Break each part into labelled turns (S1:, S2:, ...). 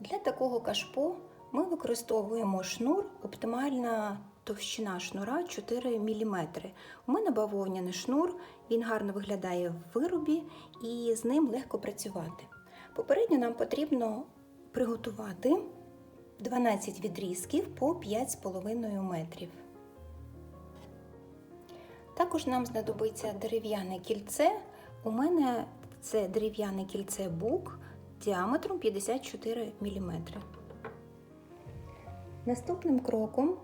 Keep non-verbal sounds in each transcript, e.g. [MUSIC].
S1: Для такого кашпо ми використовуємо шнур, оптимальна товщина шнура 4 мм. У мене бавовняний шнур, він гарно виглядає в виробі і з ним легко працювати. Попередньо нам потрібно приготувати 12 відрізків по 5,5 метрів. Також нам знадобиться дерев'яне кільце. У мене це дерев'яне кільце бук діаметром 54 мм. Наступним кроком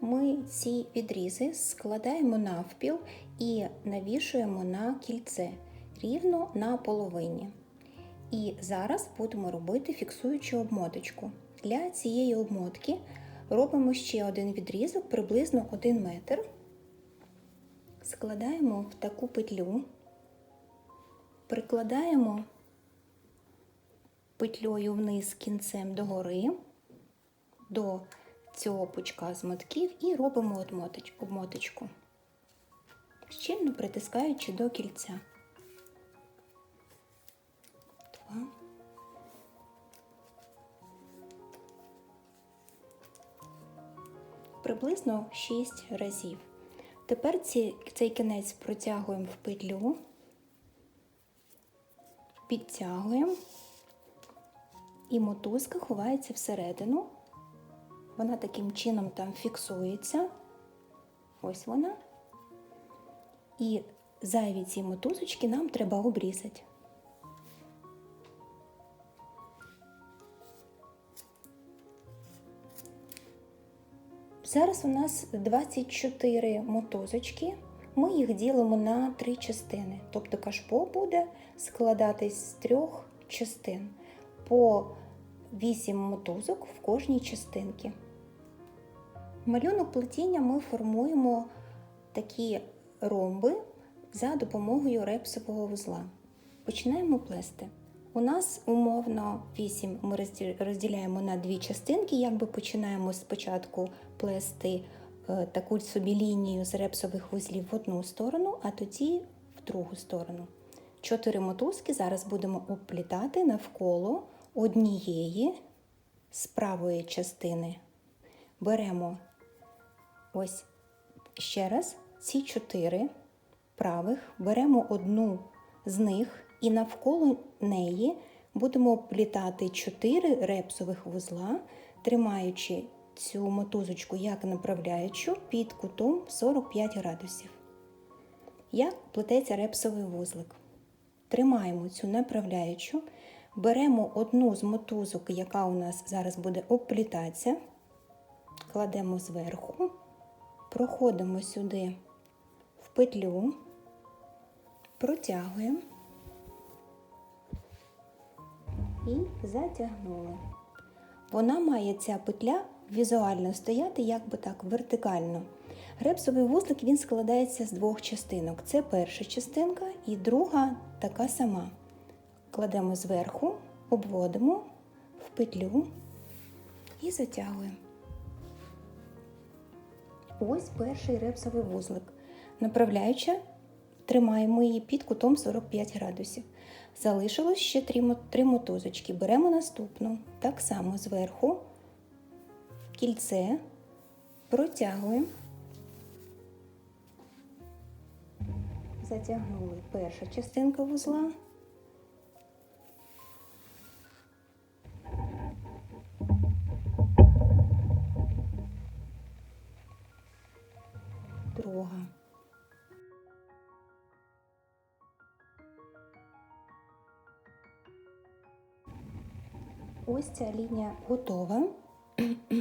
S1: ми ці відрізи складаємо навпіл і навішуємо на кільце рівно на половині. І зараз будемо робити фіксуючу обмоточку. Для цієї обмотки робимо ще один відрізок приблизно 1 метр. Складаємо в таку петлю, прикладаємо петлею вниз кінцем догори до цього пучка з мотків і робимо обмоточку, щільно притискаючи до кільця. Два. Приблизно 6 разів. Тепер ці, цей кінець протягуємо в петлю, підтягуємо, і мотузка ховається всередину. Вона таким чином там фіксується. Ось вона. І зайві ці мотузочки нам треба обрізати. Зараз у нас 24 мотузочки. Ми їх ділимо на три частини. Тобто кашпо буде складатись з трьох частин по 8 мотузок в кожній частинці. Малюнок плетіння ми формуємо такі ромби за допомогою репсового вузла. Починаємо плести. У нас умовно 8 ми розділяємо на дві частинки, якби починаємо спочатку плести е, таку собі лінію з репсових вузлів в одну сторону, а тоді в другу сторону. Чотири мотузки зараз будемо обплітати навколо однієї з правої частини. Беремо ось ще раз ці чотири правих, беремо одну з них і навколо неї будемо плітати 4 репсових вузла, тримаючи цю мотузочку як направляючу під кутом 45 градусів. Як плететься репсовий вузлик. Тримаємо цю направляючу, беремо одну з мотузок, яка у нас зараз буде обплітатися, кладемо зверху, проходимо сюди в петлю, протягуємо. і затягнули. Вона має ця петля візуально стояти якби так вертикально. Гребсовий вузлик він складається з двох частинок. Це перша частинка і друга така сама. Кладемо зверху, обводимо в петлю і затягуємо. Ось перший репсовий вузлик. Направляюча, тримаємо її під кутом 45 градусів. Залишилось ще три мотузочки. Беремо наступну, так само зверху, кільце, протягуємо, затягнули перша частинка вузла. Ось ця лінія готова. [CLEARS THROAT]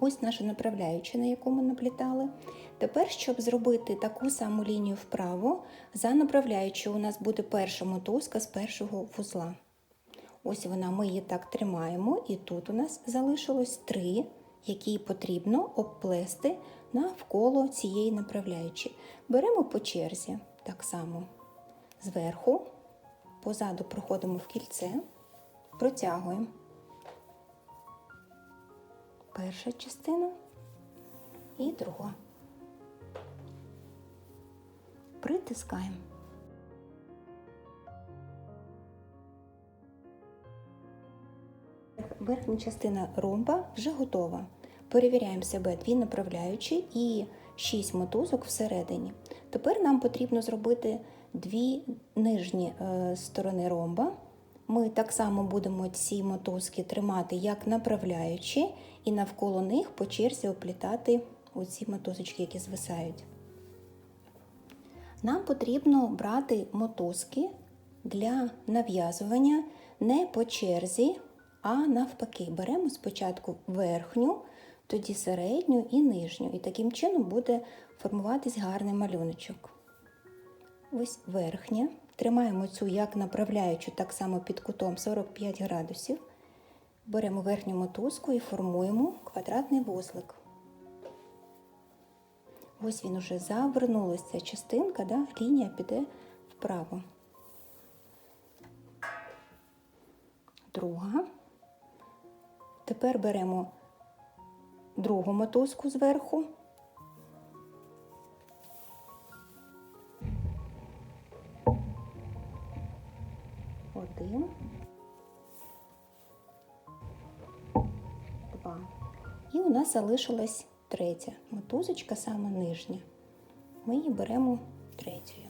S1: Ось наша направляюча, на яку ми наплітали. Тепер, щоб зробити таку саму лінію вправо, за направляючою у нас буде перша мотузка з першого вузла. Ось вона, ми її так тримаємо, і тут у нас залишилось три, які потрібно обплести навколо цієї направляючої. Беремо по черзі, так само зверху, позаду проходимо в кільце. Протягуємо. Перша частина і друга. Притискаємо. Верхня частина ромба вже готова. Перевіряємо себе дві направляючі і 6 мотузок всередині. Тепер нам потрібно зробити дві нижні е, сторони ромба. Ми так само будемо ці мотузки тримати як направляючі, і навколо них по черзі оплітати оці мотузочки, які звисають. Нам потрібно брати мотузки для нав'язування не по черзі, а навпаки. Беремо спочатку верхню, тоді середню і нижню. І таким чином буде формуватись гарний малюночок. Ось верхня. Тримаємо цю як направляючу, так само під кутом 45 градусів. Беремо верхню мотузку і формуємо квадратний вузлик. Ось він уже завернулася ця частинка, да? лінія піде вправо. Друга. Тепер беремо другу мотузку зверху. Нас залишилась третя мотузочка, саме нижня. Ми її беремо третьою.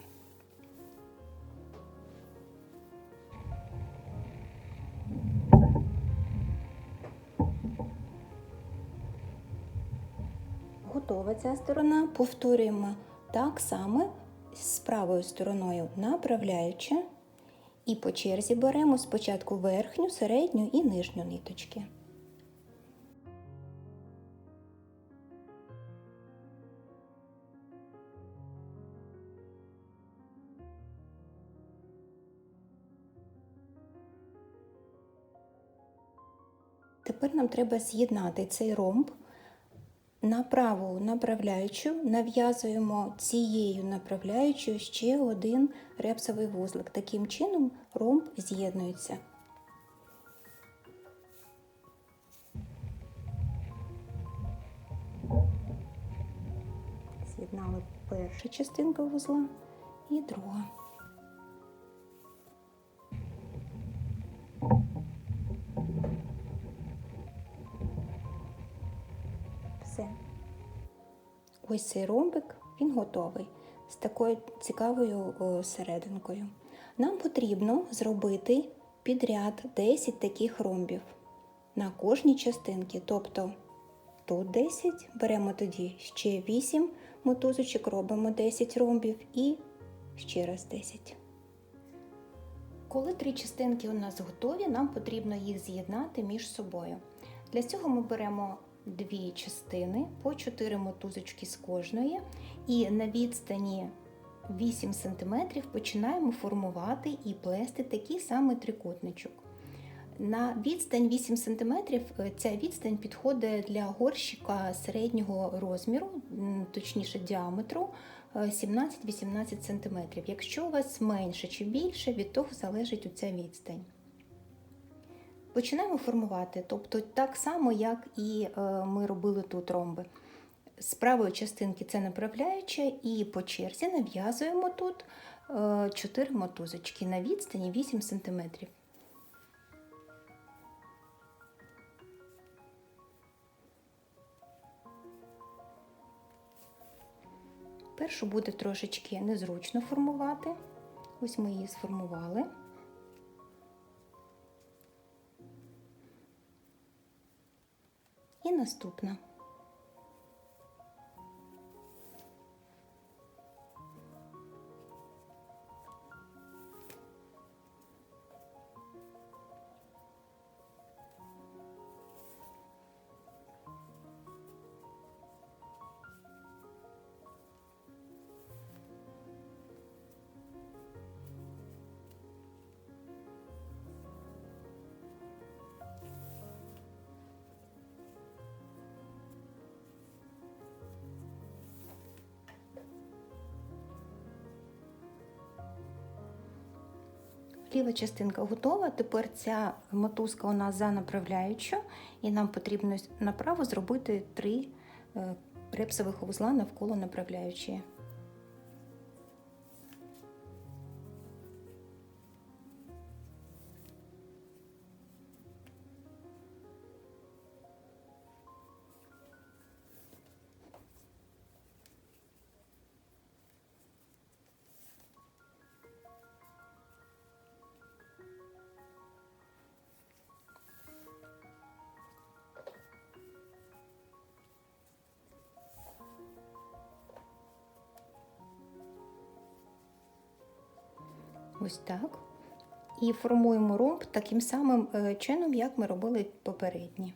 S1: Готова ця сторона. Повторюємо так само з правою стороною направляючи. І по черзі беремо спочатку верхню, середню і нижню ниточки. Тепер нам треба з'єднати цей ромб на праву направляючу, нав'язуємо цією направляючою ще один репсовий вузлик. Таким чином ромб з'єднується. З'єднали перша частинка вузла і друга. Ось цей ромбик, він готовий з такою цікавою серединкою. Нам потрібно зробити підряд 10 таких ромбів на кожній частинці. Тобто тут 10, беремо тоді ще 8 мотузочок, робимо 10 ромбів і ще раз 10. Коли три частинки у нас готові, нам потрібно їх з'єднати між собою. Для цього ми беремо дві частини по 4 мотузочки з кожної, і на відстані 8 см починаємо формувати і плести такий самий трикутничок. На відстань 8 см ця відстань підходить для горщика середнього розміру, точніше діаметру 17-18 см. Якщо у вас менше чи більше, від того залежить оця відстань. Починаємо формувати, тобто так само, як і ми робили тут ромби. З правої частинки це направляюча, і по черзі нав'язуємо тут 4 мотузочки на відстані 8 см. Першу буде трошечки незручно формувати. Ось ми її сформували. І наступна. Ліва частинка готова. Тепер ця мотузка у нас за направляюча, і нам потрібно направо зробити три репсових вузла навколо направляючої. Ось так. І формуємо ромб таким самим е, чином, як ми робили попередні.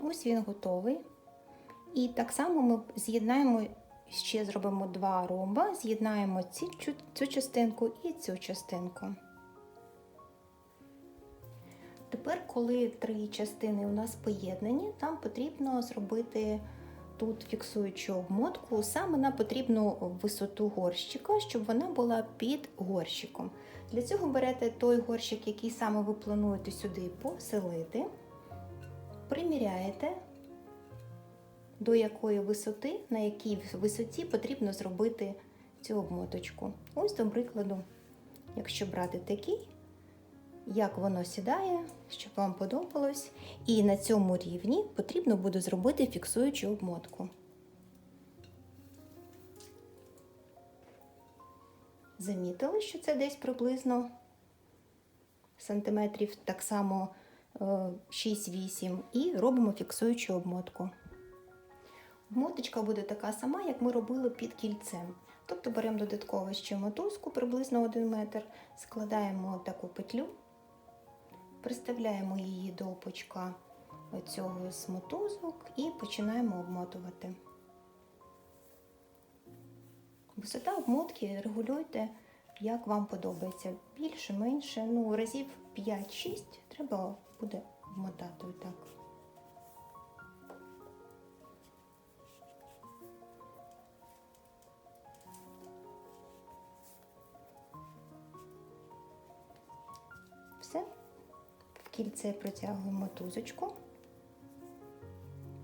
S1: Ось він готовий. І так само ми з'єднаємо, ще зробимо два ромба, з'єднаємо цю, цю частинку і цю частинку. Тепер, коли три частини у нас поєднані, нам потрібно зробити тут фіксуючу обмотку саме на потрібну висоту горщика, щоб вона була під горщиком. Для цього берете той горщик, який саме ви плануєте сюди поселити, приміряєте, до якої висоти, на якій висоті потрібно зробити цю обмоточку. Ось, до прикладу, якщо брати такий, як воно сідає, щоб вам подобалось. І на цьому рівні потрібно буде зробити фіксуючу обмотку. Замітили, що це десь приблизно сантиметрів так само е, 6-8 і робимо фіксуючу обмотку. Обмоточка буде така сама, як ми робили під кільцем. Тобто беремо додатково ще мотузку приблизно 1 метр, складаємо таку петлю, приставляємо її до пучка цього з мотузок і починаємо обмотувати. Висота обмотки регулюйте, як вам подобається. Більше, менше, ну разів 5-6 треба буде обмотати отак. Кільце протягуємо мотузочку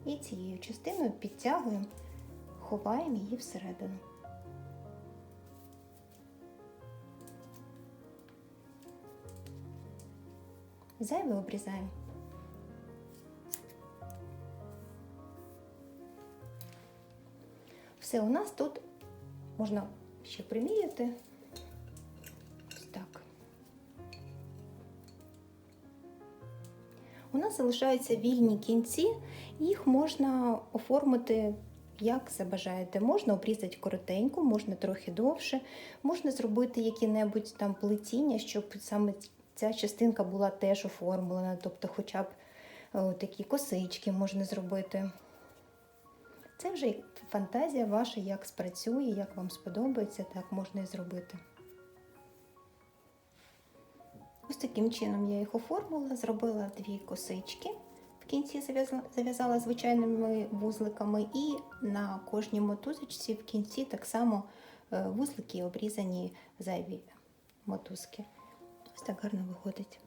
S1: і цією частиною підтягуємо, ховаємо її всередину. Зайве обрізаємо. Все, у нас тут можна ще приміряти. Залишаються вільні кінці, їх можна оформити як забажаєте. Можна обрізати коротенько, можна трохи довше, можна зробити які-небудь там плетіння, щоб саме ця частинка була теж оформлена, тобто хоча б о, такі косички можна зробити. Це вже фантазія ваша, як спрацює, як вам сподобається, так можна і зробити. Ось таким чином я їх оформила, зробила дві косички. В кінці зав'язала, звичайними вузликами, і на кожній мотузочці в кінці так само е, вузлики обрізані зайві мотузки. Ось так гарно виходить.